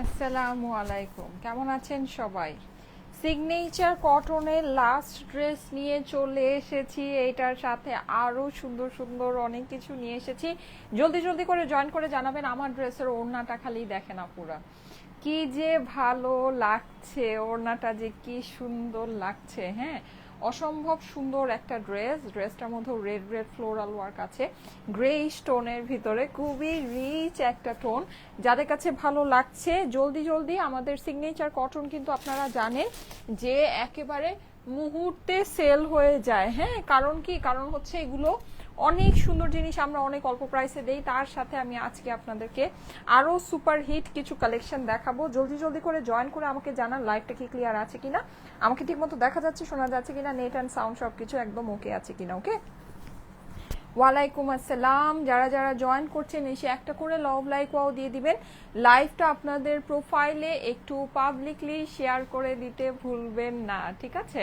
আসসালামু আলাইকুম। কেমন আছেন সবাই? সিগনেচার কটনের লাস্ট ড্রেস নিয়ে চলে এসেছি। এটার সাথে আরও সুন্দর সুন্দর অনেক কিছু নিয়ে এসেছি। জলদি জলদি করে জয়েন করে জানাবেন আমার ড্রেসের ওড়নাটা খালি দেখেন আপুরা। কি যে ভালো লাগছে, ওড়নাটা যে কি সুন্দর লাগছে হ্যাঁ? অসম্ভব সুন্দর একটা ড্রেস। ড্রেসটার মধ্যে রেড রেড ফ্লোরাল ওয়ার্ক আছে। গ্রে স্টোনের ভিতরে খুবই রিচ একটা টোন। যাদের কাছে ভালো লাগছে, জলদি জলদি আমাদের সিগনেচার কটন কিন্তু আপনারা জানেন যে একেবারে মুহূর্তে সেল হয়ে যায়। হ্যাঁ কারণ কি? কারণ হচ্ছে এগুলো অনেক সুন্দর জিনিস আমরা অনেক অল্প প্রাইসে দেই। তার সাথে আমি আজকে আপনাদেরকে আরও সুপার হিট কিছু কালেকশন দেখাবো। জলদি জলদি করে জয়েন করে আমাকে জানান লাইভটা কি ক্লিয়ার আছে কিনা। আমাকে ঠিকমতো দেখা যাচ্ছে, শোনা যাচ্ছে কিনা নেট অ্যান্ড সাউন্ড সব কিছু একদম ওকে আছে কিনা ওকে ওয়ালাইকুম আসসালাম। যারা যারা জয়েন করছেন, এসে একটা করে লভ লাইক ওয়াও দিয়ে দিবেন। লাইভটা আপনাদের প্রোফাইলে একটু পাবলিকলি শেয়ার করে দিতে ভুলবেন না, ঠিক আছে?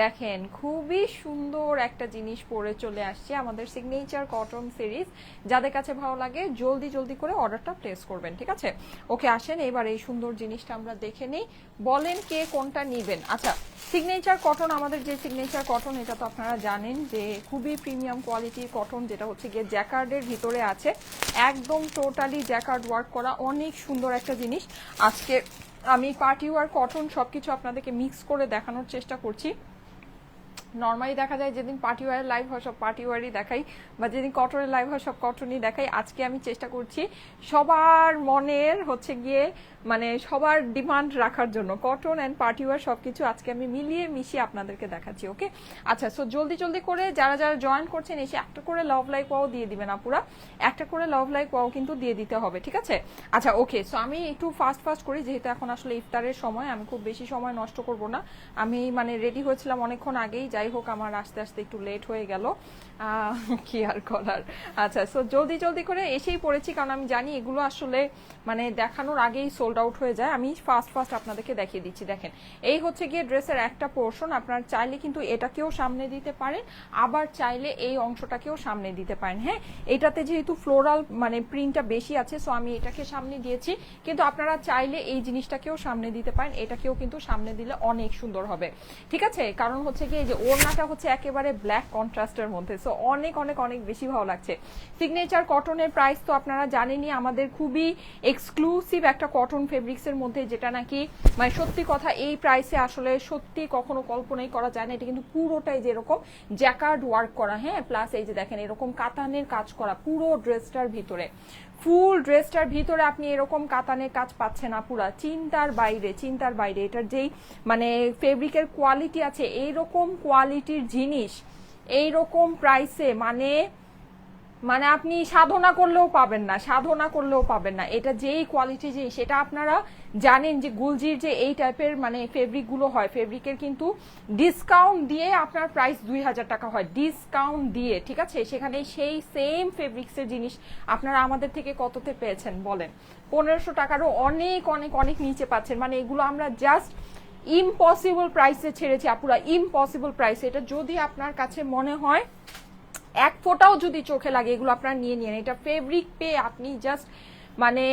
দেখেন, খুবই সুন্দর একটা জিনিস পরে চলে আসছে আমাদের সিগনেচার কটন সিরিজ যাদের কাছে ভালো লাগে, জলদি জলদি করে অর্ডারটা প্লেস করবেন, ঠিক আছে? ওকে, আসেন, এবার এই সুন্দর জিনিসটা আমরা দেখে নিই। বলেন কে কোনটা নিবেন? আচ্ছা সিগনেচার কটন আমাদের যে সিগনেচার কটন এটা তো আপনারা জানেন যে খুবই প্রিমিয়াম কোয়ালিটির কটন যেটা হচ্ছে গিয়ে জ্যাকার্ডের ভিতরে আছে। একদম টোটালি জ্যাকার্ড ওয়ার্ক করা, অনেক সুন্দর একটা জিনিস। আজকে আমি পার্টি ওয়ার কটন সবকিছু আপনাদেরকে মিক্স করে দেখানোর চেষ্টা করছি। নর্মালি দেখা যায় যেদিন পার্টি ওয়ার লাইভ হয়, সব পার্টি ওয়ারই দেখাই। বা যেদিন কটনের লাইভ হয়, সব কটনই দেখাই। আজকে আমি চেষ্টা করছি সবার মনের হচ্ছে গিয়ে মানে সবার ডিমান্ড রাখার জন্য। কটন অ্যান্ড পার্টি ওয়ার সব কিছু আজকে আমি মিলিয়ে মিশিয়ে আপনাদেরকে দেখাচ্ছি ওকে আচ্ছা সো জলদি জলদি করে যারা যারা জয়েন করছেন, এসে একটা করে লাভ লাইক ওয়াও দিয়ে দিবেন আপুরা। একটা করে লাভ লাইক ওয়াও কিন্তু দিয়ে দিতে হবে, ঠিক আছে? আচ্ছা ওকে সো আমি একটু ফাস্ট ফাস্ট করি, যেহেতু এখন আসলে ইফতারের সময়, আমি খুব বেশি সময় নষ্ট করব না। আমি মানে রেডি হয়েছিলাম অনেকক্ষণ আগেই যাই হোক আমার আস্তে আস্তে একটু লেট হয়ে গেল। কি আর করার? আচ্ছা সো জলদি জলদি করে এসেই পড়েছি, কারণ আমি জানি এগুলো আসলে মানে দেখানোর আগেই সোল্ড আউট হয়ে যায়। আমি ফাস্ট ফাস্ট আপনাদেরকে দেখিয়ে দিচ্ছি। দেখেন, এই হচ্ছে গিয়ে ড্রেসের একটা পোর্শন আপনার চাইলে কিন্তু এটাকেও সামনে দিতে পারেন, আবার চাইলে এই অংশটাকেও সামনে দিতে পারেন। হ্যাঁ এটাতে যেহেতু ফ্লোরাল মানে প্রিন্টটা বেশি আছে সো আমি এটাকে সামনে দিয়েছি, কিন্তু আপনারা চাইলে এই জিনিসটাকেও সামনে দিতে পারেন, এটাকেও কিন্তু সামনে দিলে অনেক সুন্দর হবে। ঠিক আছে, কারণ হচ্ছে কি এই যে ওড়নাটা হচ্ছে একেবারে ব্ল্যাক কন্ট্রাস্টের মধ্যে সো অনেক অনেক অনেক বেশি ভালো লাগছে। সিগনেচার কটনের প্রাইস তো আপনারা জানেনই, আমাদের খুবই এক্সক্লুসিভ একটা কটন ফেব্রিক্সের মধ্যে, যেটা নাকি মানে সত্যি কথা, এই প্রাইসে আসলে সত্যি কখনো কল্পনাই করা যায় না। এটা কিন্তু পুরোটাই যেরকম জ্যাকার্ড ওয়ার্ক করা হ্যাঁ? প্লাস এই যে দেখেন, এরকম কাতানের কাজ করা, পুরো ড্রেসটার ভিতরে। ফুল ড্রেসটার ভিতরে আপনি এরকম কাতানের কাজ পাচ্ছেন না পুরা। চিন্তার বাইরে চিন্তার বাইরে। এটার যেই মানে ফেব্রিকের কোয়ালিটি আছে এইরকম কোয়ালিটির জিনিস এইরকম প্রাইসে মানে মানে আপনি সাধনা করলেও পাবেন না, সাধনা করলেও পাবেন না। এটা যেই কোয়ালিটি যে, সেটা আপনারা জানেন যে গুলজির যে এই টাইপের মানে ফেব্রিকগুলো হয় ফেব্রিকের কিন্তু ডিসকাউন্ট দিয়ে আপনার প্রাইস দুই হাজার টাকা হয়। ডিসকাউন্ট দিয়ে, ঠিক আছে? সেখানে সেই সেম ফেব্রিক্সের জিনিস আপনারা আমাদের থেকে কততে পেয়েছেন বলেন? পনেরোশো টাকারও অনেক অনেক অনেক নিচে পাচ্ছেন। মানে এগুলো আমরা জাস্ট ইম্পসিবল প্রাইসে ছেড়েছি আপুরা ইম্পসিবল প্রাইসে এটা যদি আপনার কাছে মনে হয়, এক ফোটাও যদি চোখে লাগে, এগুলো আপনারা নিয়ে নিন এটা ফেব্রিক পেয়ে আপনি জাস্ট মানে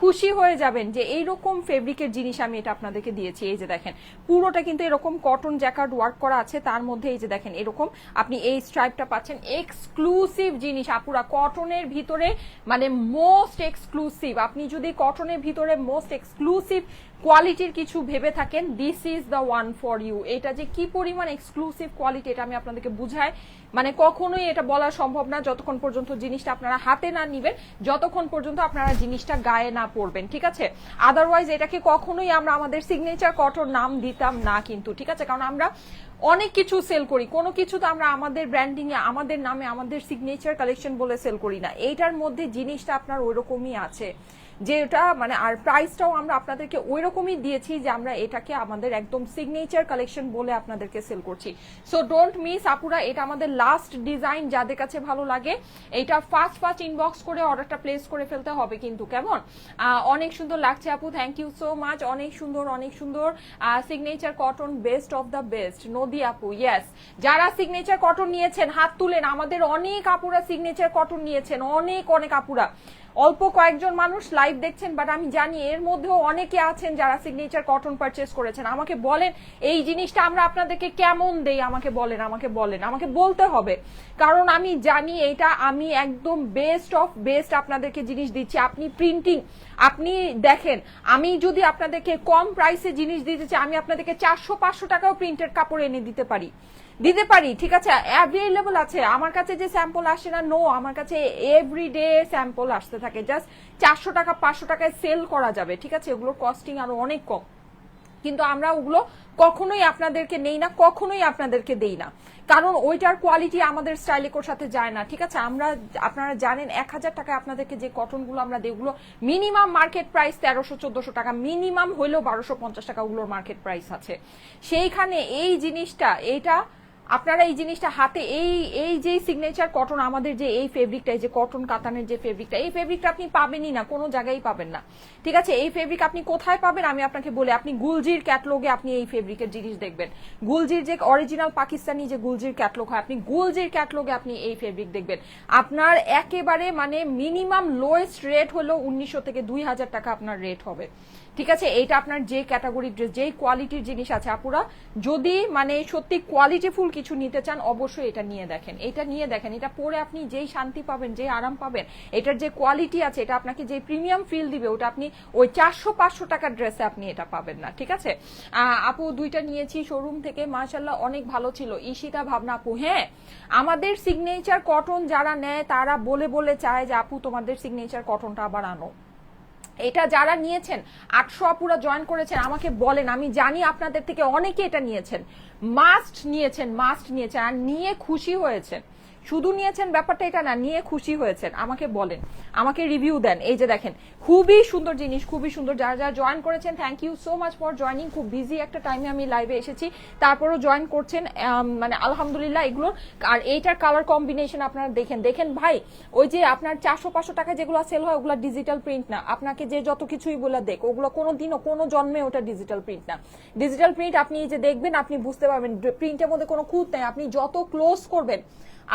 খুশি হয়ে যাবেন যে এইরকম ফেব্রিকের জিনিস আমি এটা আপনাদেরকে দিয়েছি। এই যে দেখেন, পুরোটা কিন্তু এরকম কটন জ্যাকার্ড ওয়ার্ক করা আছে, তার মধ্যে এই যে দেখেন, এরকম আপনি এই স্ট্রাইপটা পাচ্ছেন। এক্সক্লুসিভ জিনিস আপুরা কটনের ভিতরে মানে মোস্ট এক্সক্লুসিভ আপনি যদি কটনের ভিতরে মোস্ট এক্সক্লুসিভ কোয়ালিটির কিছু ভেবে থাকেন this is the one for you এটা যে কি পরিমাণ এক্সক্লুসিভ কোয়ালিটি এটা আমি আপনাদেরকে বুঝাই। মানে কখনোই এটা বলা সম্ভব না, যতক্ষণ পর্যন্ত জিনিসটা আপনারা হাতে না নিবেন, যতক্ষণ পর্যন্ত আপনারা জিনিসটা গায়ে না পড়বেন, ঠিক আছে? আদারওয়াইজ এটাকে কখনোই আমরা আমাদের সিগনেচার কটন নাম দিতাম না কিন্তু, ঠিক আছে? কারণ আমরা অনেক কিছু সেল করি। কোনো কিছু তো আমরা আমাদের ব্র্যান্ডিং এ, আমাদের নামে, আমাদের সিগনেচার কালেকশন বলে সেল করি না। এইটার মধ্যে জিনিসটা আপনার ওইরকমই আছে। যেটা মানে আর প্রাইসটাও আমরা আপনাদেরকে ওই রকমই দিয়েছি যে আমরা এটাকে আমাদের একদম সিগনেচার কালেকশন বলে আপনাদেরকে সেল করছি। সো ডোন্ট মিস আপুরা, এটা আমাদের লাস্ট ডিজাইন যাদের কাছে ভালো লাগে, এটা ফার্স্ট ফার্স্ট ইনবক্স করে অর্ডারটা প্লেস করে ফেলতে হবে কিন্তু, কেমন? অনেক সুন্দর লাগছে আপু থ্যাংক ইউ সো মাচ অনেক সুন্দর অনেক সুন্দর। Signature cotton best of the best নদী আপু ইয়েস যারা সিগনেচার কটন নিয়েছেন, হাত তুলেন, আমাদের অনেক আপুরা সিগনেচার কটন নিয়েছেন, অনেক অনেক আপুরা। অল্প কয়েকজন মানুষ লাইভ দেখছেন বাট আমি জানি এর মধ্যেও অনেকে আছেন যারা সিগনেচার কটন পারচেস করেছেন। আমাকে বলেন, এই জিনিসটা আমরা আপনাদেরকে কেমন দেই? আমাকে বলেন আমাকে বলেন, আমাকে বলতে হবে। কারণ আমি জানি এটা, আমি একদম বেস্ট অফ বেস্ট আপনাদেরকে জিনিস দিচ্ছি। আপনি প্রিন্টিং আপনি দেখেন, আমি যদি আপনাদেরকে কম প্রাইসে জিনিস দিতে চাই, আমি আপনাদেরকে চারশো পাঁচশো টাকাও প্রিন্টেড কাপড় এনে দিতে পারি। দিতে পারি, ঠিক আছে? অ্যাভেলেবল আছে। আমার কাছে যে স্যাম্পল আসে না নো আমার কাছে এভরিডে স্যাম্পল আসতে থাকে। জাস্ট চারশো টাকা, পাঁচশো টাকায় সেল করা যাবে, ঠিক আছে? ওগুলোর কস্টিং আরও অনেক কম। কিন্তু আমরা ওগুলো কখনোই আপনাদেরকে নেই না, কখনোই আপনাদেরকে দেই না। কারণ ওইটার কোয়ালিটি আমাদের স্টাইলিকোর সাথে যায় না, ঠিক আছে? আমরা, আপনারা জানেন, এক হাজার টাকায় আপনাদেরকে যে কটনগুলো আমরা দিই, ওগুলো মিনিমাম মার্কেট প্রাইস তেরোশো, চোদ্দশো টাকা। মিনিমাম হইলেও বারোশো পঞ্চাশ টাকা ওগুলোর মার্কেট প্রাইস আছে। সেইখানে এই জিনিসটা, এইটা আপনারা এই জিনিসটা হাতে, এই এই যে সিগনেচার কটন আমাদের যে এই ফেব্রিকটা যে কটন কাতানের যে ফেব্রিকটা এই ফেব্রিকটা আপনি পাবেনই না, কোনো জায়গায় পাবেন না। ঠিক আছে? এই ফেব্রিক আপনি কোথায় পাবেন? আমি আপনাকে বলে, আপনি গুলজির ক্যাটলগে আপনি এই ফেব্রিকের জিনিস দেখবেন। গুলজির যে অরিজিনাল পাকিস্তানি যে গুলজির ক্যাটলগ হয়, আপনি গুলজির ক্যাটলগে আপনি এই ফেব্রিক দেখবেন। আপনার একেবারে মানে মিনিমাম লোয়েস্ট রেট হলো উনিশশো থেকে দুই হাজার টাকা আপনার রেট হবে। ঠিক আছে? এটা আপনার যে ক্যাটাগরির ড্রেস যেই কোয়ালিটির জিনিস আছে, আপুরা, যদি মানে সত্যি কোয়ালিটিফুল কিছু নিতে চান, অবশ্যই এটা নিয়ে দেখেন। এটা নিয়ে দেখেন, এটা পরে আপনি যেই শান্তি পাবেন, যেই আরাম পাবেন, এটার যে কোয়ালিটি আছে, এটা আপনাকে যে প্রিমিয়াম ফিল দিবে, ওটা আপনি ওই চারশো পাঁচশো টাকার ড্রেসে আপনি এটা পাবেন না, ঠিক আছে? আপু, দুইটা নিয়েছি শোরুম থেকে মার্শাল্লাহ অনেক ভালো ছিল। ঈশিতা ভাবনা, আপু হ্যাঁ আমাদের সিগনেচার কটন যারা নেয়, তারা বলে বলে চায় যে, আপু, তোমাদের সিগনেচার কটনটা আবার আনো। এটা যারা নিয়েছেন আটশো অপুরা জয়েন করেছেন, আমাকে বলেন, আমি জানি আপনাদের থেকে অনেকে এটা নিয়েছেন। মাস্ট নিয়েছেন মাস্ট নিয়েছেন, আর নিয়ে খুশি হয়েছেন। শুধু নিয়েছেন ব্যাপারটা এটা না, নিয়ে খুশি হয়েছেন। আমাকে বলেন, আমাকে রিভিউ দেন। এই যে দেখেন, খুবই সুন্দর জিনিস, খুবই সুন্দর। যারা যারা জয়েন করেছেন thank you so much for joining খুব বিজি একটা টাইমে আমি লাইভে এসেছি। তারপরও জয়েন করছেন মানে আলহামদুলিল্লাহ এগুলো। আর এইটার কালার কম্বিনেশন আপনারা দেখেন। দেখেন ভাই, ওই যে আপনার চারশো পাঁচশো টাকা যেগুলো সেল হয়, ওগুলো ডিজিটাল প্রিন্ট না। আপনাকে যে যত কিছুই বলে দেখ, ওগুলো কোনো দিনও কোনো জন্মে ওটা ডিজিটাল প্রিন্ট না। ডিজিটাল প্রিন্ট আপনি এই যে দেখবেন, আপনি বুঝতে পারবেন। প্রিন্টের মধ্যে কোনো খুঁত নেই। আপনি যত ক্লোজ করবেন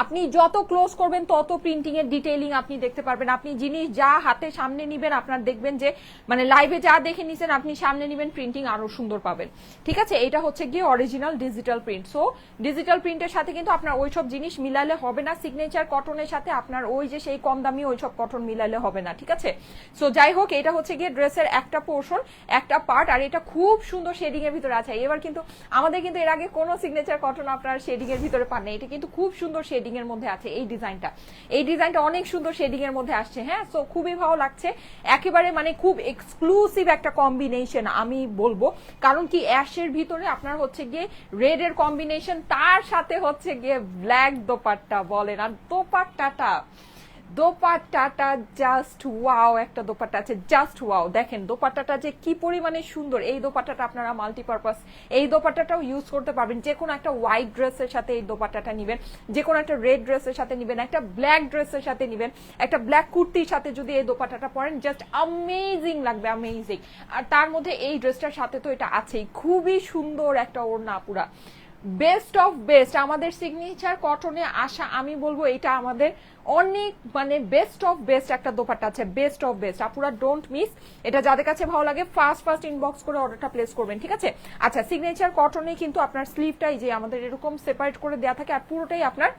আপনি যত ক্লোজ করবেন, তত প্রিন্টিং এর ডিটেইলিং আপনি দেখতে পারবেন। আপনি জিনিস যা হাতে সামনে নিবেন, আপনার দেখবেন যে মানে লাইভে যা দেখে নিছেন, আপনি সামনে নিবেন প্রিন্টিং আরও সুন্দর পাবেন। ঠিক আছে? এটা হচ্ছে গিয়ে original digital print so digital প্রিন্টের সাথে কিন্তু আপনার ওইসব জিনিস মিলালে হবে না। সিগনেচার কটনের সাথে আপনার ওই যে সেই কম দামি ওইসব কটন মিলালে হবে না। ঠিক আছে? সো যাই হোক, এটা হচ্ছে গিয়ে ড্রেসের একটা পোর্শন একটা পার্ট আর এটা খুব সুন্দর শেডিং এর ভিতরে আছে। এবার কিন্তু আমাদের কিন্তু এর আগে কোনো সিগনেচার কটন আপনার শেডিং এর ভিতরে পান না এটা কিন্তু খুব সুন্দর শেডিং এর মধ্যে আছে এই ডিজাইনটা। এই ডিজাইনটা অনেক সুন্দর শেডিং এর মধ্যে আসছে হ্যাঁ? সো খুবই ভালো লাগছে। একেবারে মানে খুব এক্সক্লুসিভ একটা কম্বিনেশন আমি বলব। কারণ কি অ্যাশের ভিতরে আপনার হচ্ছে গিয়ে রেড এর কম্বিনেশন তার সাথে হচ্ছে গিয়ে ব্ল্যাক দোপাট্টা বলেন। আর দোপাট্টাটা দোপাট্টাটা জাস্ট ওয়াও একটা দোপাট্টা আছে জাস্ট ওয়াও দেখেন, দোপাট্টাটা যে কি পরিমাণে সুন্দর, এই দোপাট্টাটা আপনারা মাল্টিপারপাস এই দোপাট্টাটাও ইউজ করতে পারবেন। যে কোনো একটা হোয়াইট ড্রেসের সাথে এই দোপাট্টাটা নিবেন, যে কোনো একটা রেড ড্রেসের সাথে নিবেন, একটা ব্ল্যাক ড্রেসের সাথে নিবেন, একটা ব্ল্যাক কুর্তির সাথে যদি এই দোপাট্টাটা পরেন জাস্ট অ্যামেজিং লাগবে অ্যামেজিং আর তার মধ্যে এই ড্রেসটার সাথে তো এটা আছেই। খুবই সুন্দর একটা ওড়না পুরা। বেস্ট অফ বেস্ট আমাদের সিগনেচার কটনে আসা, আমি বলব এটা আমাদের অনেক মানে বেস্ট অফ বেস্ট একটা দোপাট্টা আছে বেস্ট অফ বেস্ট আপুরা ডোন্ট মিস এটা যাদের কাছে ভালো লাগে ফার্স্ট ফার্স্ট ইনবক্স করে অর্ডারটা প্লেস করবেন, ঠিক আছে? আচ্ছা সিগনেচার কটনে কিন্তু আপনার স্লিভটাই যে আমাদের এরকম সেপারেট করে দেওয়া থাকে, আর পুরোটাই আপনার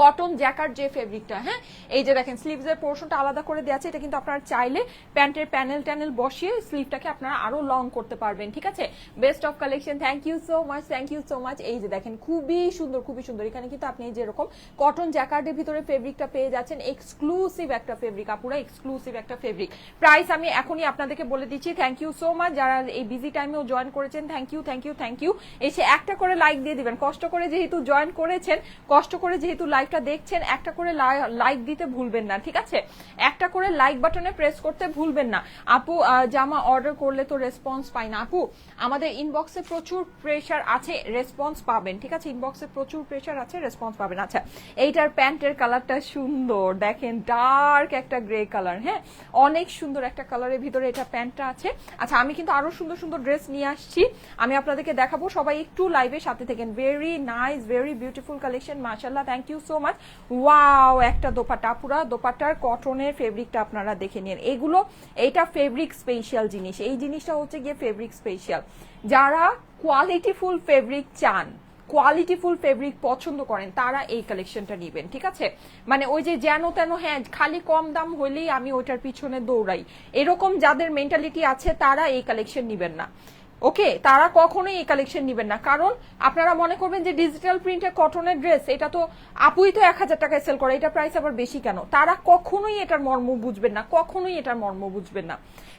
কটন জ্যাকার যে ফেব্রিকটা হ্যাঁ? এই যে দেখেন স্লিভস এর পোর্শনটা আলাদা করে দেওয়া আছে, এটা কিন্তু আপনারা চাইলে প্যান্টের প্যানেল ট্যানেল বসিয়ে স্লিভটাকে আপনারা আরও লং করতে পারবেন, ঠিক আছে? Best of collection thank you so much thank you so much এই যে দেখেন, খুবই সুন্দর খুবই সুন্দর। এখানে কিন্তু আপনি যেরকম কটন জ্যাকার্ডের ভিতরে ফেব্রিকটা পেয়ে যাচ্ছেন এক্সক্লুসিভ একটা ফেব্রিক আপুরা এক্সক্লুসিভ একটা ফেব্রিক প্রাইস আমি এখনই আপনাদেরকে বলে দিচ্ছি থ্যাংক ইউ সো মাচ যারা এই বিজি টাইমেও জয়েন করেছেন thank you thank you thank you এসে একটা করে লাইক দিয়ে দিবেন। কষ্ট করে যেহেতু জয়েন করেছেন, কষ্ট করে যেহেতু লাইভটা দেখছেন, একটা করে লাইক দিতে ভুলবেন না, ঠিক আছে? একটা করে লাইক বাটনে প্রেস করতে ভুলবেন না। আপু জামা অর্ডার করলে তো রেসপন্স পাই না। আপু, আমাদের ইনবক্সে প্রচুর প্রেশার আছে রেসপন্স পাবেন, ঠিক আছে? ইনবক্সে প্রচুর প্রেশার আছে রেসপন্স পাবেন। আচ্ছা এইটার প্যান্টের কালারটা সুন্দর, দেখেন ডার্ক একটা গ্রে কালার হ্যাঁ? অনেক সুন্দর একটা কালারের ভিতরে এটা প্যান্টটা আছে। আচ্ছা আমি কিন্তু আরও সুন্দর সুন্দর ড্রেস নিয়ে আসছি। আমি আপনাদেরকে দেখাবো, সবাই একটু লাইভের সাথে থাকেন। Very nice very beautiful collection মার্শাল্লাহ thank you so much wow একটা দোপাটা, পুরা দোপাটার কটনের ফেব্রিকটা আপনারা দেখে নিন। এগুলো, এইটা ফেব্রিক স্পেশাল জিনিস। এই জিনিসটা হচ্ছে গিয়ে ফেব্রিক স্পেশাল যারা কোয়ালিটিফুল ফেব্রিক চান কোয়ালিটিফুল ফেব্রিক পছন্দ করেন, তারা এই কালেকশনটা নেবেন, ঠিক আছে? মানে ওই যে যেন তেন হ্যাঁ খালি কম দাম হইলেই আমি ওইটার পিছনে দৌড়াই। এরকম যাদের মেন্টালিটি আছে, তারা এই কালেকশন নেবেন না। ওকে, তারা কখনোই এই কালেকশন নেবেন না। কারণ আপনারা মনে করবেন যে ডিজিটাল প্রিন্টের কটনের ড্রেস এটা তো আপুই তো এক হাজার টাকায় সেল করে, এটা প্রাইস আবার বেশি কেন? তারা কখনোই এটার মর্ম বুঝবেন না, কখনোই এটার মর্ম বুঝবেন না।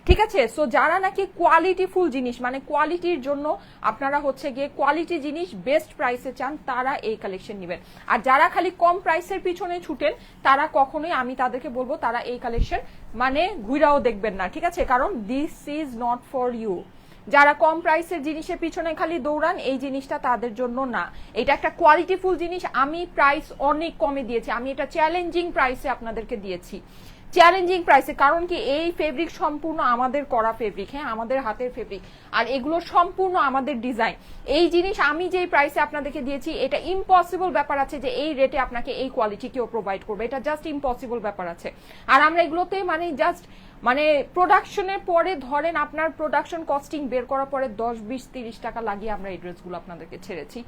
ঠিক আছে? সো যারা নাকি কোয়ালিটিফুল জিনিস মানে কোয়ালিটির জন্য আপনারা হচ্ছে গিয়ে কোয়ালিটি জিনিস বেস্ট প্রাইসে চান, তারা এই কালেকশন নেবেন। আর যারা খালি কম প্রাইসের পিছনে ছুটেন, তারা কখনোই, আমি তাদেরকে বলব, তারা এই কালেকশন মানে ঘুরাও দেখবেন না। ঠিক আছে? কারণ this is not for you যারা কম প্রাইসের জিনিসের পিছনে খালি দৌড়ান, এই জিনিসটা তাদের জন্য না। এটা একটা কোয়ালিটিফুল জিনিস। আমি প্রাইস অনেক কমে দিয়েছি। আমি এটা চ্যালেঞ্জিং প্রাইসে আপনাদেরকে দিয়েছি। চ্যালেঞ্জিং প্রাইসে কারণ কি, এই ফেব্রিক সম্পূর্ণ আমাদের করা ফেব্রিক হ্যাঁ আমাদের হাতের ফেব্রিক আর এগুলো সম্পূর্ণ আমাদের ডিজাইন এই জিনিস আমি যেই প্রাইসে আপনাদেরকে দিয়েছি, এটা ইম্পসিবল ব্যাপার আছে যে এই রেটে আপনাকে এই কোয়ালিটি কেউ প্রোভাইড করবে। এটা জাস্ট ইম্পসিবল ব্যাপার আছে। আর আমরা এগুলোতে মানে জাস্ট মানে প্রোডাকশনের পরে ধরেন আপনার প্রোডাকশন কস্টিং বের করার পরে দশ, বিশ, তিরিশ টাকা লাগিয়ে আমরা এই ড্রেসগুলো আপনাদেরকে ছেড়েছি।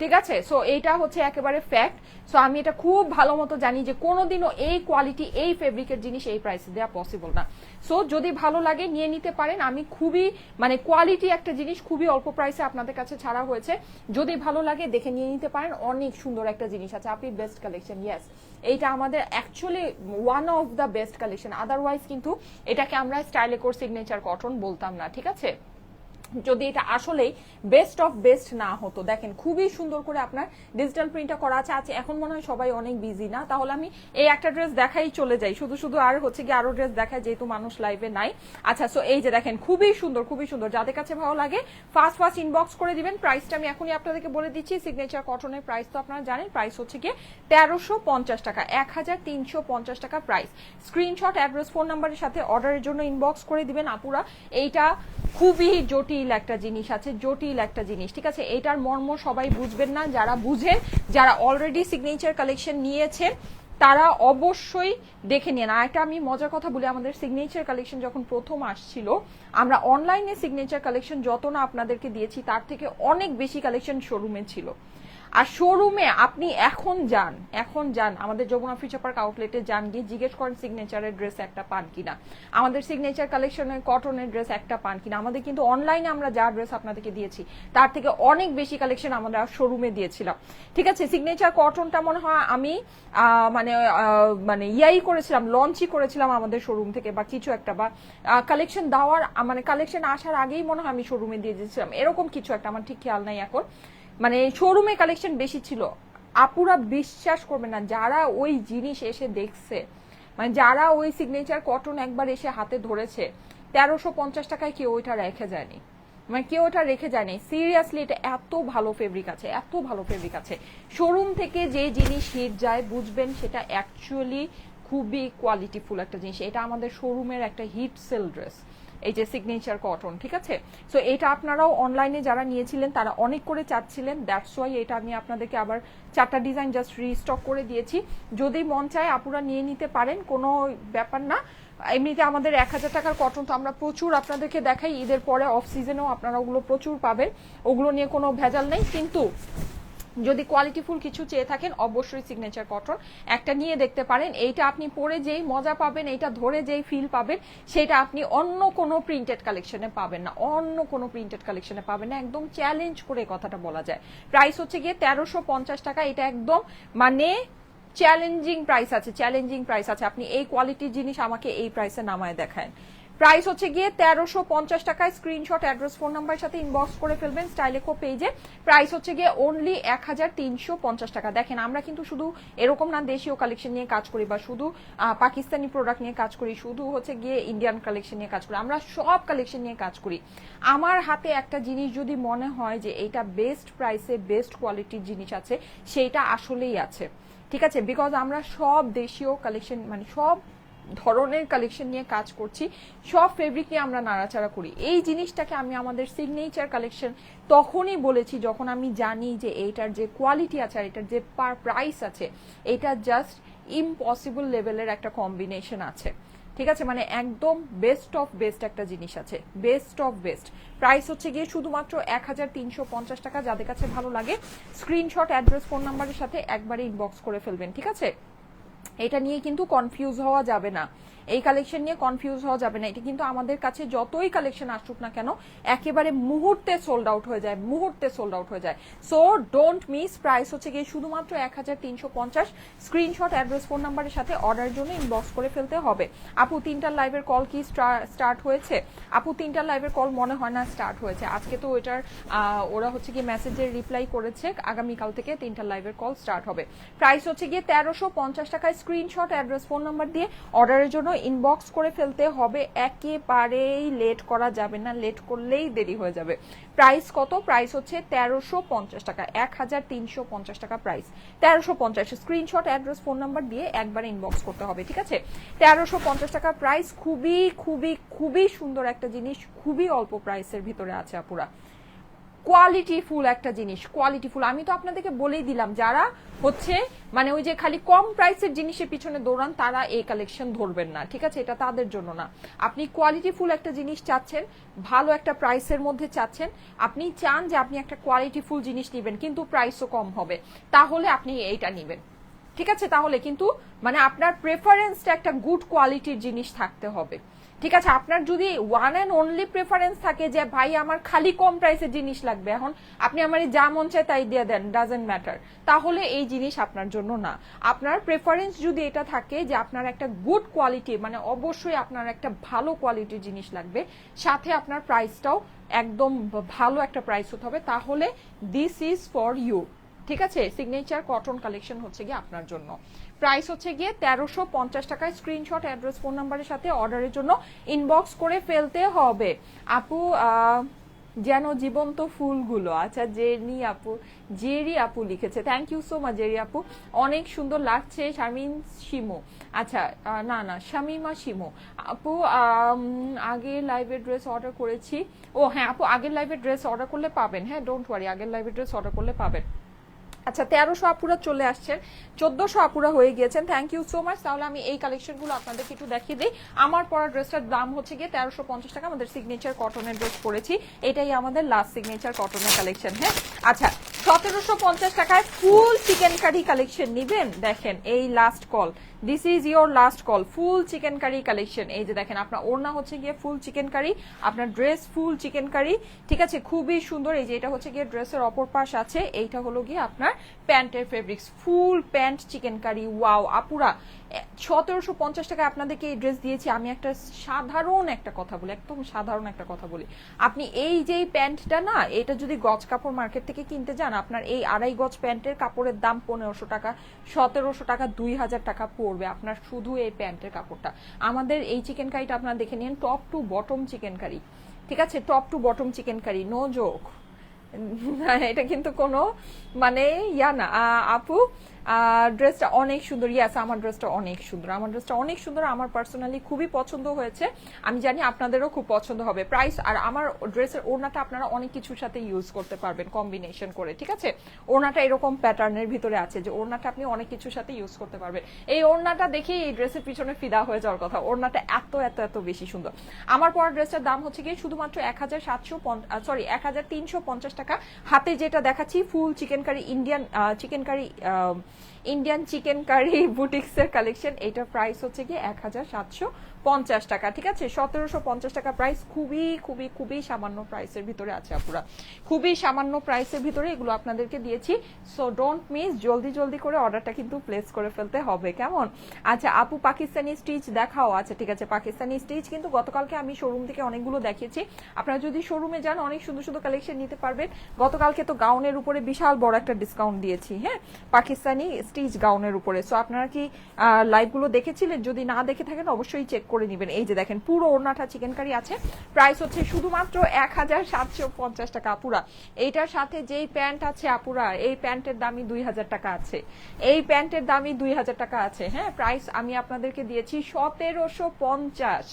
ঠিক আছে? সো এইটা হচ্ছে একেবারে ফ্যাক্ট সো আমি এটা খুব ভালো মতো জানি যে কোনোদিনও এই কোয়ালিটি এই ফেব্রিকের জিনিস এই প্রাইসে দেওয়া পসিবল না। সো যদি ভালো লাগে, নিয়ে নিতে পারেন। আমি খুবই মানে কোয়ালিটি একটা জিনিস খুবই অল্প প্রাইসে আপনাদের কাছে ছাড়া হয়েছে। যদি ভালো লাগে, দেখে নিয়ে নিতে পারেন। অনেক সুন্দর একটা জিনিস আছে। আপনি বেস্ট কালেকশন ইয়েস এইটা আমাদের actually one of the best collection otherwise কিন্তু এটাকে আমরা স্টাইলে কোর সিগনেচার কটন বলতাম না, ঠিক আছে? যদি এটা আসলেই বেস্ট অফ বেস্ট না হতো। দেখেন, খুবই সুন্দর করে আপনার ডিজিটাল প্রিন্টটা করা আছে। আছে এখন মনে হয় সবাই অনেক বিজি না? তাহলে আমি এই একটা ড্রেস দেখাই চলে যাই। শুধু শুধু আর হচ্ছে কি আরও ড্রেস দেখায় যেহেতু মানুষ লাইভে নাই। আচ্ছা সো এই যে দেখেন, খুবই সুন্দর খুবই সুন্দর। যাদের কাছে ভালো লাগে ফার্স্ট ফার্স্ট ইনবক্স করে দিবেন। প্রাইসটা আমি এখনই আপনাদেরকে বলে দিচ্ছি। সিগনেচার কটনের প্রাইস তো আপনারা জানেন। প্রাইস হচ্ছে গিয়ে তেরোশো পঞ্চাশ টাকা এক হাজার তিনশো পঞ্চাশ টাকা প্রাইস স্ক্রিনশট অ্যাড্রেস ফোন নাম্বারের সাথে অর্ডারের জন্য ইনবক্স করে দিবেন। আপুরা, এইটা খুবই জটিল একটা জিনিস আছে, জটিল একটা জিনিস, ঠিক আছে? এটার মর্ম সবাই বুঝবেন না, যারা বুঝে, যারা অলরেডি সিগনেচার কালেকশন নিয়েছেন তারা অবশ্যই দেখে নিন। আর একটা আমি মজার কথা বলি, আমাদের সিগনেচার কালেকশন যখন প্রথম আসছিল, আমরা অনলাইনে সিগনেচার কালেকশন যত না আপনাদেরকে দিয়েছি, তার থেকে অনেক বেশি কালেকশন শোরুমে ছিল। আর শোরুমে আপনি এখন যান এখন যান। আমাদের যমুনা ফিচার পার্ক আউটলেটে যান, গিয়ে জিজ্ঞেস করেন সিগনেচারের ড্রেস একটা পান কিনা। আমাদের সিগনেচার কালেকশনের কটনের ড্রেস একটা পান কিনা। আমাদের কিন্তু অনলাইনে আমরা যা ড্রেস আপনাদেরকে দিয়েছি, তার থেকে অনেক বেশি কালেকশন আমরা শোরুমে দিয়েছিলাম। ঠিক আছে? সিগনেচার কটনটা মনে হয় আমি মানে মানে ইয়াই করেছিলাম লঞ্চই করেছিলাম আমাদের শোরুম থেকে, বা কিছু একটা, বা কালেকশন দেওয়ার মানে কালেকশন আসার আগেই মনে হয় আমি শোরুমে দিয়ে দিয়েছিলাম। এরকম কিছু একটা, আমার ঠিক খেয়াল নাই এখন। মানে শোরুমে কালেকশন বেশি ছিল। আপুরা বিশ্বাস করবে না, যারা ওই জিনিস এসে দেখছে মানে যারা ওই সিগনেচার কটন একবার এসে হাতে ধরেছে, তেরোশো পঞ্চাশ টাকায় কেউ ওইটা রেখে যায়নি। মানে কেউ ওটা রেখে যায়নি। সিরিয়াসলি এটা এত ভালো ফেব্রিক আছে, এত ভালো ফেব্রিক আছে। শোরুম থেকে যে জিনিস হিট যায়, বুঝবেন সেটা অ্যাকচুয়ালি খুবই কোয়ালিটিফুল একটা জিনিস। এটা আমাদের শোরুমের একটা হিট সেল ড্রেস এই যে সিগনেচার কটন ঠিক আছে? সো এটা আপনারাও অনলাইনে যারা নিয়েছিলেন, তারা অনেক করে চাচ্ছিলেন। দ্যাটস ওয়াই এটা আমি আপনাদেরকে আবার চারটা ডিজাইন জাস্ট রিস্টক করে দিয়েছি। যদি মন চায়, আপুরা নিয়ে নিতে পারেন, কোনো ব্যাপার না। এমনিতে আমাদের এক হাজার টাকার কটন তো আমরা প্রচুর আপনাদেরকে দেখাই। ঈদের পরে অফ সিজনেও আপনারা ওগুলো প্রচুর পাবেন। ওগুলো নিয়ে কোনো ভেজাল নেই। কিন্তু যদি কোয়ালিটিফুল কিছু চেয়ে থাকেন, অবশ্যই সিগনেচার কটন একটা নিয়ে দেখতে পারেন, এইটা আপনি পরে যেই মজা পাবেন, এইটা ধরে যেই ফিল পাবেন, সেটা আপনি অন্য কোনো প্রিন্টেড কালেকশনে পাবেন না। অন্য কোনো প্রিন্টেড কালেকশনে পাবেন না। একদম চ্যালেঞ্জ করে কথাটা বলা যায়। প্রাইস হচ্ছে গিয়ে তেরোশো পঞ্চাশ টাকা। এটা একদম মানে চ্যালেঞ্জিং প্রাইস আছে চ্যালেঞ্জিং প্রাইস আছে। আপনি এই কোয়ালিটির জিনিস আমাকে এই প্রাইসে নামায় দেখায় প্রাইস হচ্ছে গিয়ে তেরোশো পঞ্চাশ টাকায় স্ক্রিনশট, অ্যাড্রেস, ফোন নাম্বার সাথে ইনবক্স করে ফেলবেন স্টাইলেকো পেজে। প্রাইস হচ্ছে গিয়ে অনলি এক হাজার তিনশো পঞ্চাশ টাকা। দেখেন, আমরা কিন্তু শুধু এরকম না, দেশীয় কালেকশন নিয়ে কাজ করি বা শুধু পাকিস্তানি প্রোডাক্ট নিয়ে কাজ করি, শুধু হচ্ছে গিয়ে ইন্ডিয়ান কালেকশন নিয়ে কাজ করি। আমরা সব কালেকশন নিয়ে কাজ করি। আমার হাতে একটা জিনিস যদি মনে হয় যে এইটা বেস্ট প্রাইসে বেস্ট কোয়ালিটির জিনিস আছে, সেইটা আসলেই আছে। ঠিক আছে? বিকজ আমরা সব দেশীয় কালেকশন মানে সব ধরনের কালেকশন নিয়ে কাজ করছি, সব ফেব্রিক নিয়ে আমরা নাড়াচাড়া করি। এই জিনিসটাকে আমি আমাদের সিগনেচার কালেকশন তখনই বলেছি যখন আমি জানি যে এইটার যে কোয়ালিটি আছে আর এটার যে পার প্রাইস আছে, এটা জাস্ট ইম্পসিবল লেভেলের একটা কম্বিনেশন আছে। ঠিক আছে? মানে একদম বেস্ট অফ বেস্ট একটা জিনিস আছে। বেস্ট অফ বেস্ট প্রাইস হচ্ছে গিয়ে শুধুমাত্র এক হাজার তিনশো পঞ্চাশ টাকা। যাদের কাছে ভালো লাগে স্ক্রিনশট অ্যাড্রেস ফোন নাম্বারের সাথে একবারে ইনবক্স করে ফেলবেন। ঠিক আছে? এটা নিয়ে কিন্তু কনফিউজ হওয়া যাবে না। এই কালেকশন নিয়ে কনফিউজ হওয়া যাবে না। এটা কিন্তু আমাদের কাছে যতই কালেকশন আসুক না কেন, একেবারে মুহূর্তে সোল্ড আউট হয়ে যায়, মুহূর্তে সোল্ড আউট হয়ে যায়। সো ডোন্ট মিস প্রাইস হচ্ছে গিয়ে শুধুমাত্র এক হাজার তিনশো পঞ্চাশ। স্ক্রিনশট অ্যাড্রেস ফোন নাম্বারের সাথে অর্ডারের জন্য ইনবক্স করে ফেলতে হবে। আপু, তিনটার লাইভের কল কি স্টার্ট হয়েছে? আপু, তিনটার লাইভের কল মনে হয় না স্টার্ট হয়েছে। আজকে তো ওইটার ওরা হচ্ছে গিয়ে মেসেজের রিপ্লাই করেছে। আগামীকাল থেকে তিনটার লাইভের কল স্টার্ট হবে। প্রাইস হচ্ছে গিয়ে তেরোশো পঞ্চাশ টাকায় স্ক্রিনশট অ্যাড্রেস ফোন নাম্বার দিয়ে অর্ডারের জন্য ইনবক্স করে ফেলতে হবে, একেবারেই লেট করা যাবে না লেট করলেই দেরি হয়ে যাবে। প্রাইস কত? প্রাইস হচ্ছে তেরোশো পঞ্চাশ টাকা এক হাজার তিনশো পঞ্চাশ টাকা প্রাইস তেরোশো পঞ্চাশ স্ক্রিনশট অ্যাড্রেস ফোন নাম্বার দিয়ে একবার ইনবক্স করতে হবে, ঠিক আছে? তেরোশো পঞ্চাশ টাকা প্রাইস খুবই খুবই খুবই সুন্দর একটা জিনিস, খুবই অল্প প্রাইসের ভিতরে আছে আপুরা। কোয়ালিটি ফুল একটা জিনিস কোয়ালিটি ফুল আমি তো আপনাদেরকে বলেই দিলাম, যারা হচ্ছে মানে ওই যে খালি কম প্রাইসের জিনিসের পিছনে দৌড়ান, তারা এই কালেকশন ধরবেন না, ঠিক আছে? এটা তাদের জন্য না। আপনি কোয়ালিটি ফুল একটা জিনিস চাচ্ছেন, ভালো একটা প্রাইসের মধ্যে চাচ্ছেন, আপনি চান যে আপনি একটা কোয়ালিটি ফুল জিনিস নেবেন, কিন্তু প্রাইসও কম হবে, তাহলে আপনি এইটা নেবেন, ঠিক আছে? তাহলে কিন্তু মানে আপনার প্রেফারেন্সটা একটা গুড কোয়ালিটির জিনিস থাকতে হবে। ঠিক আছে, আপনার যদি ওয়ান অ্যান্ড অনলি প্রেফারেন্স থাকে যে, ভাই, আমার খালি কম প্রাইসের জিনিস লাগবে, এখন আপনি আমার যা মন চায় তাই দিয়ে দেন ডাজেন্ট ম্যাটার তাহলে এই জিনিস আপনার জন্য না। আপনার প্রেফারেন্স যদি এটা থাকে যে, আপনার একটা গুড কোয়ালিটি মানে অবশ্যই আপনার একটা ভালো কোয়ালিটির জিনিস লাগবে, সাথে আপনার প্রাইসটাও একদম ভালো একটা প্রাইস হতে হবে, তাহলে দিস ইজ ফর ইউ ঠিক আছে? সিগনেচার কটন কালেকশন হচ্ছে গিয়ে আপনার জন্য। প্রাইস হচ্ছে গিয়ে তেরোশো পঞ্চাশ টাকায় স্ক্রিনশট অ্যাড্রেস ফোন নাম্বারের সাথে অর্ডারের জন্য ইনবক্স করে ফেলতে হবে। আপু যেন জীবন্ত ফুলগুলো আচ্ছা জেরি আপু জেরি আপু লিখেছে। Thank you so much Jerry আপু। অনেক সুন্দর লাগছে শামিন শিমু। আচ্ছা না না শামিমা শিমু। আপু আম, আগে লাইভের ড্রেস অর্ডার করেছি। ও হ্যাঁ আপু আগের লাইভের ড্রেস অর্ডার করলে পাবেন। হ্যাঁ ডোন্ট ওয়ারি আগের লাইভের ড্রেস অর্ডার করলে পাবেন। আচ্ছা তেরোশো আপুরা চলে আসছেন, চোদ্দশো আপুরা হয়ে গিয়েছেন। থ্যাংক ইউ সো মাচ তাহলে আমি এই কালেকশনগুলো আপনাদেরকে একটু দেখিয়ে দিই। আমার পরা ড্রেসটার দাম হচ্ছে গিয়ে তেরোশো পঞ্চাশ টাকা। আমাদের সিগনেচার কটনের ড্রেস পরেছি। এটাই আমাদের লাস্ট সিগনেচার কটনের কালেকশন হ্যাঁ? আচ্ছা সতেরোশো পঞ্চাশ টাকায় ফুল চিকেন কারি কালেকশন নিবেন? দেখেন, এই last call is last call full chikankari collection এই যে দেখেন, আপনার ওড়না হচ্ছে গিয়ে ফুল চিকেন কারি আপনার ড্রেস ফুল চিকেন কারি ঠিক আছে? খুবই সুন্দর। এই যে এটা হচ্ছে গিয়ে ড্রেসের অপর পাশ আছে। এইটা হলো গিয়ে আপনার প্যান্টের fabrics full pant chikankari wow আপুরা সতেরোশো পঞ্চাশ টাকা আপনাদেরকে এই ড্রেস দিয়েছি। আমি একটা সাধারণ একটা কথা বলি, একদম সাধারণ একটা কথা বলি। আপনি এই যে প্যান্টটা না, এটা যদি গজ কাপড় মার্কেট থেকে কিনতে যান, আপনার এই আড়াই গজ প্যান্টের কাপড়ের দাম পনেরোশো টাকা, সতেরোশো টাকা, দুই হাজার টাকা পড়বে আপনার শুধু এই প্যান্টের কাপড়টা। আমাদের এই চিকেন কারিটা আপনারা দেখে নিন top to bottom chikankari ঠিক আছে? Top to bottom chikankari no joke এটা কিন্তু কোনো মানে ইয়া না। আপু ড্রেসটা অনেক সুন্দর ইয়াস আমার ড্রেসটা অনেক সুন্দর। আমার ড্রেসটা অনেক সুন্দর, আমার পার্সোনালি খুবই পছন্দ হয়েছে। আমি জানি আপনাদেরও খুব পছন্দ হবে। প্রাইস আর আমার ড্রেসের ওড়নাটা আপনারা অনেক কিছুর সাথে ইউজ করতে পারবেন কম্বিনেশন করে, ঠিক আছে? ওড়নাটা এরকম প্যাটার্নের ভিতরে আছে যে ওড়নাটা আপনি অনেক কিছুর সাথে ইউজ করতে পারবেন। এই ওড়নাটা দেখেই এই ড্রেসের পিছনে ফিদা হয়ে যাওয়ার কথা। ওড়নাটা এত এত এত বেশি সুন্দর। আমার পরা ড্রেসটার দাম হচ্ছে গিয়ে শুধুমাত্র এক হাজার সাতশো সরি এক হাজার তিনশো পঞ্চাশ টাকা। হাতে যেটা দেখাচ্ছি full chikankari Indian chikankari Indian chikankari বুটিক্সের কালেকশন এটা প্রাইস হচ্ছে গিয়ে এক হাজার সাতশো পঞ্চাশ টাকা, ঠিক আছে? সতেরোশো পঞ্চাশ টাকা প্রাইস খুবই খুবই খুবই সামান্য প্রাইসের ভিতরে আছে আপুরা। খুবই সামান্য প্রাইসের ভিতরে এগুলো আপনাদেরকে দিয়েছি। সো ডোন্ট মিস জলদি জলদি করে অর্ডারটা কিন্তু প্লেস করে ফেলতে হবে, কেমন? আচ্ছা আপু পাকিস্তানি স্টিচ দেখাও আচ্ছা ঠিক আছে, পাকিস্তানি স্টিচ কিন্তু গতকালকে আমি শোরুম থেকে অনেকগুলো দেখিয়েছি। আপনারা যদি শোরুমে যান, অনেক সুন্দর সুন্দর কালেকশন নিতে পারবেন। গতকালকে তো গাউনের উপরে বিশাল বড় একটা ডিসকাউন্ট দিয়েছি হ্যাঁ? পাকিস্তানি স্টিচ গাউনের উপরে। সো আপনারা কি লাইভগুলো দেখেছিলেন? যদি না দেখে থাকেন, অবশ্যই চেক করে নেবেন। এই যে দেখেন, পুরো ওড়নাটা চিকেন কারি আছে। প্রাইস হচ্ছে শুধুমাত্র এক হাজার সাতশো পঞ্চাশ টাকা, আপুরা। এইটার সাথে যেই প্যান্ট আছে, আপুরা, এই প্যান্টের দামই দুই হাজার টাকা আছে। এই প্যান্টের দামই দুই হাজার টাকা আছে হ্যাঁ? প্রাইস আমি আপনাদেরকে দিয়েছি সতেরোশো পঞ্চাশ।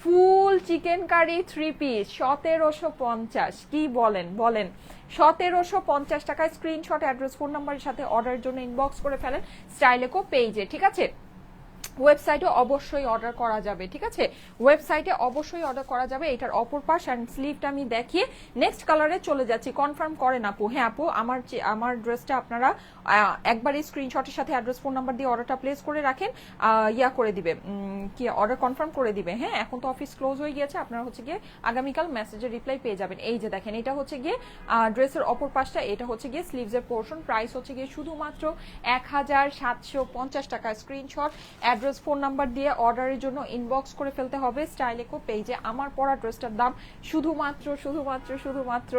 Full chikankari three piece সতেরোশো পঞ্চাশ। কি বলেন? বলেন, সতেরোশো পঞ্চাশ টাকায় স্ক্রিনশট অ্যাড্রেস ফোন নাম্বারের সাথে অর্ডারের জন্য ইনবক্স করে ফেলেন স্টাইলেকো পেজে ঠিক আছে? ওয়েবসাইটে অবশ্যই অর্ডার করা যাবে, ঠিক আছে? ওয়েবসাইটে অবশ্যই অর্ডার করা যাবে, এটার অপর পাশ অ্যান্ড স্লিভটা আমি দেখিয়ে নেক্সট কালারে চলে যাচ্ছি। কনফার্ম করেন আপু হ্যাঁ আপু, আমার আমার ড্রেসটা আপনারা একবারই স্ক্রিনশটের সাথে অ্যাড্রেস ফোন নাম্বার দিয়ে অর্ডারটা প্লেস করে রাখেন ইয়া করে দিবে কি অর্ডার কনফার্ম করে দিবে। হ্যাঁ এখন তো অফিস ক্লোজ হয়ে গিয়েছে, আপনারা হচ্ছে গিয়ে আগামীকাল মেসেজের রিপ্লাই পেয়ে যাবেন। এই যে দেখেন, এটা হচ্ছে গিয়ে ড্রেসের অপর পাশটা, এটা হচ্ছে গিয়ে স্লিভসের পোর্শন প্রাইস হচ্ছে গিয়ে শুধুমাত্র এক হাজার সাতশো পঞ্চাশ টাকা। স্ক্রিনশট অ্যাড্রেস ফোন নাম্বার দিয়ে অর্ডারের জন্য ইনবক্স করে ফেলতে হবে। স্টাইলেকো পেজে আমার পরা ড্রেসটার দাম শুধুমাত্র শুধুমাত্র শুধুমাত্র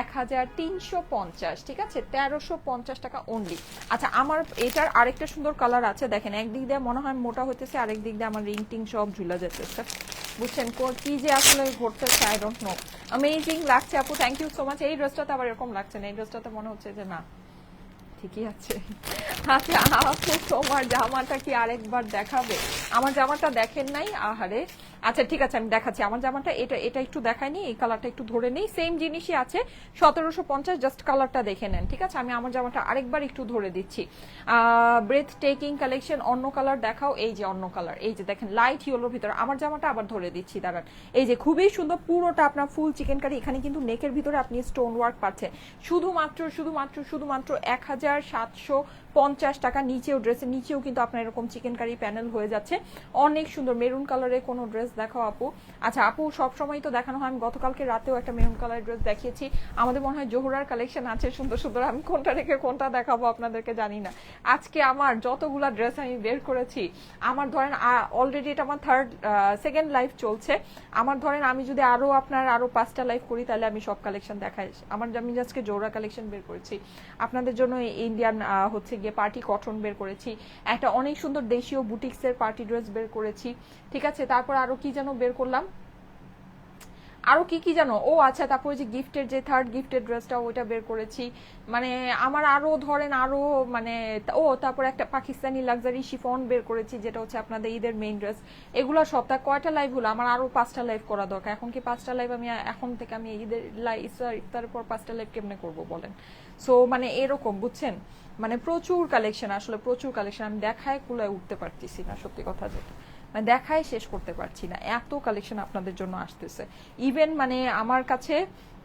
এক হাজার তিনশো পঞ্চাশ, ঠিক আছে? তেরোশো পঞ্চাশ টাকা অনলি আচ্ছা আমার এটার আরেকটা সুন্দর কালার আছে, দেখেন, একদিক দিয়ে মনে হয় মোটা হইতেছে, আরেক দিক দিয়ে আমার রিং টিং সব ঝুলা যেতেছে বুঝছেন? কি যে আসলে ঘটতেছে আই ডোন্ট নো অ্যামেজিং লাগছে আপু থ্যাংক ইউ সো মাচ এই ড্রেসটাতে আবার এরকম লাগছে না, এই ড্রেসটাতে মনে হচ্ছে যে না। ঠিকই আছে। আচ্ছা আপু তোমার জামাটা কি আরেকবার দেখাবে? আমার জামাটা দেখেন নাই? আহারে। আচ্ছা ঠিক আছে, আমি দেখাচ্ছি। আমার জামাটা এটা এটা একটু দেখাইনি এই কালারটা একটু ধরে নেই। সেম জিনিসই আছে, সতেরোশো পঞ্চাশ জাস্ট কালারটা দেখে নেন, ঠিক আছে? আমি আমার জামাটা আরেকবার একটু ধরে দিচ্ছি। ব্রেথ টেকিং কালেকশন অন্য কালার দেখাও, এই যে অন্য কালার এই যে দেখেন লাইট ইয়েলোর ভিতরে। আমার জামাটা আবার ধরে দিচ্ছি, দাঁড়ান। এই যে খুবই সুন্দর, পুরোটা আপনার ফুল চিকেন কারি এখানে কিন্তু নেকের ভিতরে আপনি স্টোন ওয়ার্ক পাচ্ছেন। শুধুমাত্র শুধুমাত্র শুধুমাত্র এক হাজার সাতশো পঞ্চাশ টাকা নিচেও ড্রেসের নিচেও কিন্তু আপনার এরকম চিকেন কারি প্যানেল হয়ে যাচ্ছে। অনেক সুন্দর মেরুন কালারের কোনো ড্রেস দেখাও আপু। আচ্ছা আপু সবসময় তো দেখানো হয়। আমি গতকালকে রাতেও একটা মেরুন কালারের ড্রেস দেখিয়েছি। আমাদের মনে হয় জোহরার কালেকশন আছে। সুন্দর সুন্দর। আমি কোনটা রেখে কোনটা দেখাবো আপনাদেরকে জানি না। আজকে আমার যতগুলা ড্রেস আমি বের করেছি, আমার ধরেন অলরেডি এটা আমার থার্ড সেকেন্ড লাইফ চলছে। আমার ধরেন, আমি যদি আরও আপনার আরও পাঁচটা লাইফ করি, তাহলে আমি সব কালেকশন দেখাই। আমার, আমি আজকে জোহরা কালেকশন বের করেছি। আপনাদের জন্য ইন্ডিয়ান হচ্ছে গিয়ে পার্টি কটন বের করেছি। একটা অনেক সুন্দর দেশীয় বুটিক্সের পার্টি ড্রেস বের করেছি। ঠিক আছে? তারপর আরও কি যেন বের করলাম? আরও কি কি জানো ও আচ্ছা তারপরে যে গিফটের যে থার্ড গিফটের ড্রেসটা ওইটা বের করেছি। মানে আমার আরও ধরেন আরও মানে ও, তারপর একটা পাকিস্তানি লাক্সারি শিফন বের করেছি, যেটা হচ্ছে আপনাদের ঈদের মেইন ড্রেস এগুলো সপ্তাহ কয়টা লাইভ হলো? আমার আরও পাঁচটা লাইভ করা দরকার। এখন কি পাঁচটা লাইভ আমি এখন থেকে আমি ঈদের লাইভ ইফতারের পর পাঁচটা লাইভ কেমনে করব বলেন? সো মানে এরকম, বুঝছেন? মানে প্রচুর কালেকশন আসলে প্রচুর কালেকশন আমি দেখায় কুলায় উঠতে পারতেছি না, সত্যি কথা যেটা। মানে দেখায় শেষ করতে পারছি না। এত কালেকশন আপনাদের জন্য আসতেছে। ইভেন মানে আমার কাছে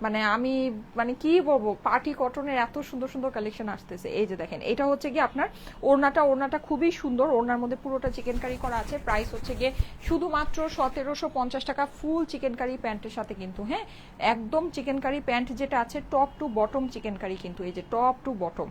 মানে আমি মানে কি বলব পার্টি কটনের এত সুন্দর সুন্দর কালেকশন আসতেছে। এই যে দেখেন, এটা হচ্ছে গিয়ে আপনার ওড়নাটা ওড়নাটা খুবই সুন্দর। ওড়নার মধ্যে পুরোটা চিকেন কারি করা আছে। প্রাইস হচ্ছে গিয়ে শুধুমাত্র সতেরোশো পঞ্চাশ টাকা ফুল চিকেন কারি প্যান্টের সাথে কিন্তু হ্যাঁ? একদম চিকেন কারি প্যান্ট যেটা আছে top to bottom chikankari কিন্তু। এই যে টপ টু বটম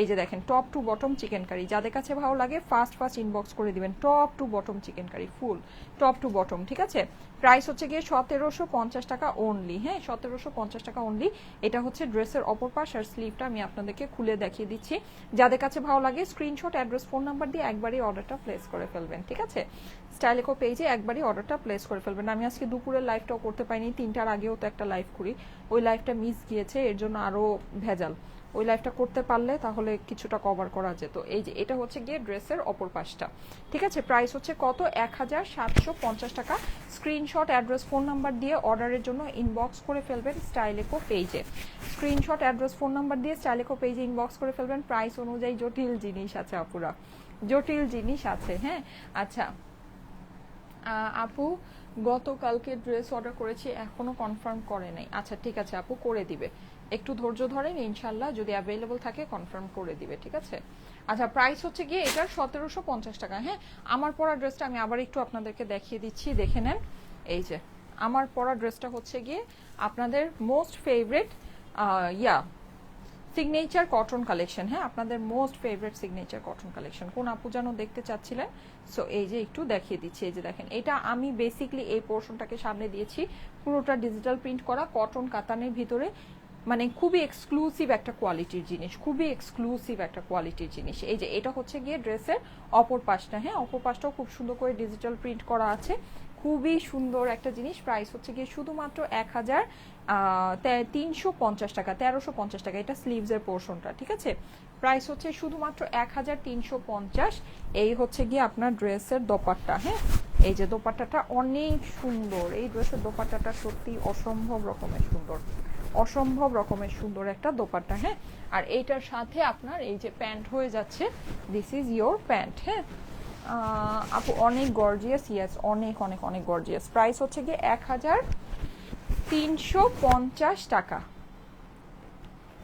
এই যে দেখেন top to bottom chikankari যাদের কাছে ভালো লাগে ফার্স্ট ফার্স্ট ইনবক্স করে দিবেন। Top to bottom chikankari full top to bottom ঠিক আছে? প্রাইস হচ্ছে গিয়ে সতেরোশো পঞ্চাশ টাকা অনলি হ্যাঁ সতেরোশো পঞ্চাশ টাকা অনলি এটা হচ্ছে ড্রেসের অপর পাশ আর স্লিভটা আমি আপনাদেরকে খুলে দেখিয়ে দিচ্ছি। যাদের কাছে ভালো লাগে স্ক্রিনশট অ্যাড্রেস ফোন নাম্বার দিয়ে একবারই অর্ডারটা প্লেস করে ফেলবেন, ঠিক আছে? স্টাইলেকো পেজে একবারই অর্ডারটা প্লেস করে ফেলবেন। আমি আজকে দুপুরের লাইভটাও করতে পারিনি, তিনটার আগেও তো একটা লাইভ করি। ওই লাইভটা মিস গিয়েছে, এর জন্য আরও ভেজাল। ওই লাইফটা করতে পারলে তাহলে কিছুটা কভার করা যেত। এই যে, এটা হচ্ছে গিয়ে ড্রেসের অপর পাশটা। ঠিক আছে? প্রাইস হচ্ছে কত? এক হাজার সাতশো পঞ্চাশ টাকা। স্ক্রিনশট অ্যাড্রেস ফোন নাম্বার দিয়ে অর্ডারের জন্য ইনবক্স করে ফেলবেন স্টাইলেকো পেজে স্ক্রিনশট অ্যাড্রেস ফোন নাম্বার দিয়ে স্টাইলেকো পেজে ইনবক্স করে ফেলবেন। প্রাইস অনুযায়ী জটিল জিনিস আছে আপুরা। জটিল জিনিস আছে হ্যাঁ? আচ্ছা। আপু, গতকালকে ড্রেস অর্ডার করেছি, এখনও কনফার্ম করে নাই। আচ্ছা ঠিক আছে আপু, করে দিবে। একটু ধৈর্য ধরেন ইনশাল্লাহ যদি অ্যাভেলেবল থাকে কনফার্ম করে দিবে, ঠিক আছে? আচ্ছা প্রাইস হচ্ছে গিয়ে এটার সতেরোশো পঞ্চাশ টাকা হ্যাঁ? আমার পরা ড্রেসটা আমি আবার একটু আপনাদেরকে দেখিয়ে দিচ্ছি, দেখে নেন। এই যে, আমার পরা ড্রেসটা হচ্ছে গিয়ে আপনাদের most favourite ya signature cotton collection হ্যাঁ? আপনাদের most favourite signature cotton collection কোন আপু যেন দেখতে চাচ্ছিলেন? সো এই যে একটু দেখিয়ে দিচ্ছি, এই যে দেখেন, এটা আমি বেসিকলি এই পোর্শনটাকে সামনে দিয়েছি। পুরোটা ডিজিটাল প্রিন্ট করা কটন কাতানের ভিতরে। মানে খুবই এক্সক্লুসিভ একটা কোয়ালিটির জিনিস, খুবই এক্সক্লুসিভ একটা কোয়ালিটির জিনিস। এই যে, এটা হচ্ছে গিয়ে ড্রেসের অপর পাশটা। হ্যাঁ অপর পাশটাও খুব সুন্দর করে ডিজিটাল প্রিন্ট করা আছে। খুবই সুন্দর একটা জিনিস। প্রাইস হচ্ছে গিয়ে শুধুমাত্র এক হাজার তিনশো পঞ্চাশ টাকা, তেরোশো পঞ্চাশ টাকা। এটা স্লিভসের পোর্শনটা ঠিক আছে? প্রাইস হচ্ছে শুধুমাত্র এক হাজার তিনশো পঞ্চাশ। এই হচ্ছে গিয়ে আপনার ড্রেসের দোপাট্টা হ্যাঁ? এই যে দোপাট্টাটা অনেক সুন্দর। এই ড্রেসের দোপাট্টাটা সত্যি অসম্ভব রকমের সুন্দর। অসম্ভব রকমের সুন্দর একটা দোপাট্টা হ্যাঁ? আর এইটার সাথে আপনার এই যে প্যান্ট হয়ে যাচ্ছে দিস ইজ ইয়োর প্যান্ট হ্যাঁ? আপু, অনেক গর্জিয়াস ইয়েস অনেক অনেক অনেক গর্জিয়াস প্রাইস হচ্ছে গিয়ে এক হাজার তিনশো পঞ্চাশ টাকা।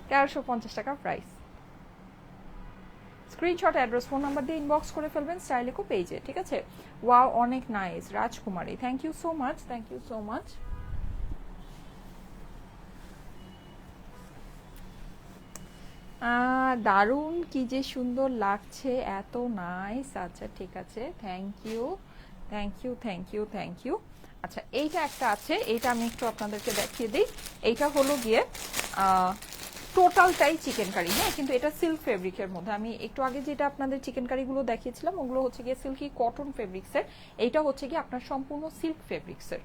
তেরোশো পঞ্চাশ টাকা price screenshot address phone number দিয়ে ইনবক্স করে ফেলবেন স্টাইলেকো পেজে ঠিক আছে? ওয়াও অনেক নাইস রাজকুমারী। Thank you so much thank you so much দারুণ কি যে সুন্দর লাগছে, এত নাইস আচ্ছা ঠিক আছে thank you thank you thank you thank you আচ্ছা এইটা একটা আছে, এইটা আমি একটু আপনাদেরকে দেখিয়ে দিই। এইটা হলো গিয়ে টোটালটাই চিকেন কারি হ্যাঁ কিন্তু এটা সিল্ক ফেব্রিকের মধ্যে। আমি একটু আগে যেটা আপনাদের চিকেন কারিগুলো দেখিয়েছিলাম, ওগুলো হচ্ছে গিয়ে সিল্কি কটন ফেব্রিক্সের এইটা হচ্ছে গিয়ে আপনার সম্পূর্ণ সিল্ক ফেব্রিক্সের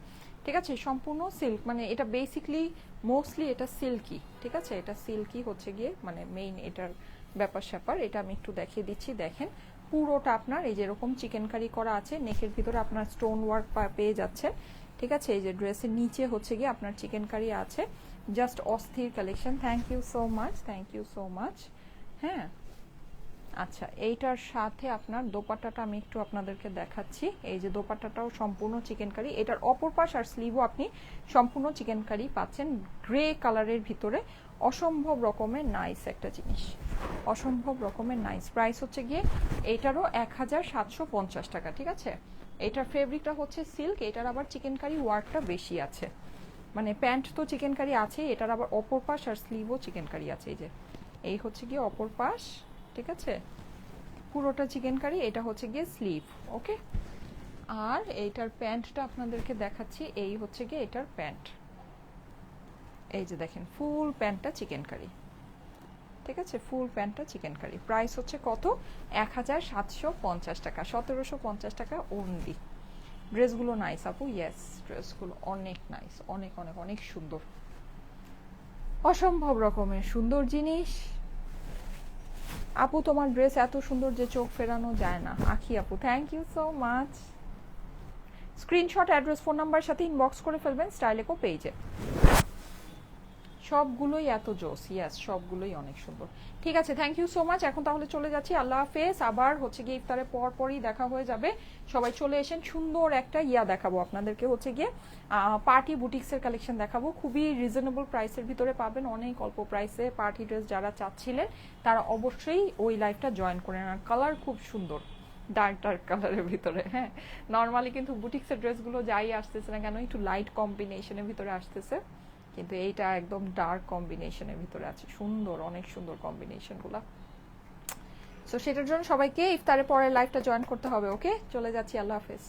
ঠিক আছে? সম্পূর্ণ সিল্ক মানে এটা বেসিকলি মোস্টলি এটা সিল্কি ঠিক আছে? এটা সিল্কি হচ্ছে গিয়ে মানে মেইন এটার ব্যাপার স্যাপার, এটা আমি একটু দেখিয়ে দিচ্ছি, দেখেন। পুরোটা আপনার, এই যেরকম চিকেন কারি করা আছে নেকের ভিতরে আপনার স্টোন ওয়ার্ক পেয়ে যাচ্ছে, ঠিক আছে? এই যে ড্রেসের নিচে হচ্ছে গিয়ে আপনার চিকেন কারি আছে। জাস্ট অস্থির collection thank you so much thank you so much হ্যাঁ? আচ্ছা এইটার সাথে আপনার দোপাট্টাটা আমি একটু আপনাদেরকে দেখাচ্ছি। এই যে দোপাট্টাটাও সম্পূর্ণ চিকেন কারি এটার অপর পাশ আর স্লিভও আপনি সম্পূর্ণ চিকেন কারি পাচ্ছেন। গ্রে কালারের ভিতরে অসম্ভব রকমের নাইস একটা জিনিস। অসম্ভব রকমের নাইস প্রাইস হচ্ছে গিয়ে এটারও এক হাজার সাতশো পঞ্চাশ টাকা, ঠিক আছে? এটার ফেব্রিকটা হচ্ছে সিল্ক এটার আবার চিকেন কারি ওয়ার্কটা বেশি আছে। মানে প্যান্ট তো চিকেন কারি আছে এটার আবার অপর পাশ আর স্লিভও চিকেন কারি আছে। এই যে, এই হচ্ছে গিয়ে অপর পাশ। ঠিক আছে? পুরোটা চিকেন কারি এটা হচ্ছে গিয়ে স্লিভ ওকে আর এইটার প্যান্টটা আপনাদেরকে দেখাচ্ছি, এই হচ্ছে গিয়ে এটার প্যান্ট এই যে দেখেন ফুল প্যান্টটা চিকেন কারি ঠিক আছে? ফুল প্যান্টটা চিকেন কারি প্রাইস হচ্ছে কত? এক হাজার সাতশো পঞ্চাশ টাকা, সতেরোশো পঞ্চাশ টাকা অনলি ড্রেসগুলো নাইস আপু? ইয়েস ড্রেসগুলো অনেক নাইস অনেক অনেক অনেক সুন্দর। অসম্ভব রকমের সুন্দর জিনিস। আপু, তোমার ড্রেস এত সুন্দর যে চোখ ফেরানো যায় না। আখি আপু thank you so much screenshot address phone number সাথে ইনবক্স করে ফেলবেন স্টাইলেকো পেজে সবগুলোই এত জোস। ইয়াস সবগুলোই অনেক সুন্দর। ঠিক আছে থ্যাংক ইউ সো মাচ এখন তাহলে চলে যাচ্ছি। আল্লাহ হাফেজ। আবার হচ্ছে গিয়ে ইফতারের পর পরই দেখা হয়ে যাবে। সবাই চলে এসেন। সুন্দর একটা ইয়া দেখাবো আপনাদেরকে হচ্ছে গিয়ে। পার্টি বুটিক্সের কালেকশন দেখাবো। খুবই রিজনেবল প্রাইসের ভিতরে পাবেন। অনেক অল্প প্রাইসে পার্টি ড্রেস যারা চাচ্ছিলেন, তারা অবশ্যই ওই লাইফটা জয়েন করে নেন কালার খুব সুন্দর। ডার্ক ডার্ক কালারের ভিতরে। হ্যাঁ নর্মালি কিন্তু বুটিক্সের ড্রেসগুলো যাই আসতেছে না কেন, একটু লাইট কম্বিনেশনের ভিতরে আসতেছে। কিন্তু এইটা একদম ডার্ক কম্বিনেশনের ভিতরে আছে। সুন্দর, অনেক সুন্দর কম্বিনেশনগুলা। সো সেটার জন্য সবাইকে ইফতারের পরে লাইফটা জয়েন করতে হবে ওকে চলে যাচ্ছি, আল্লাহ হাফেজ।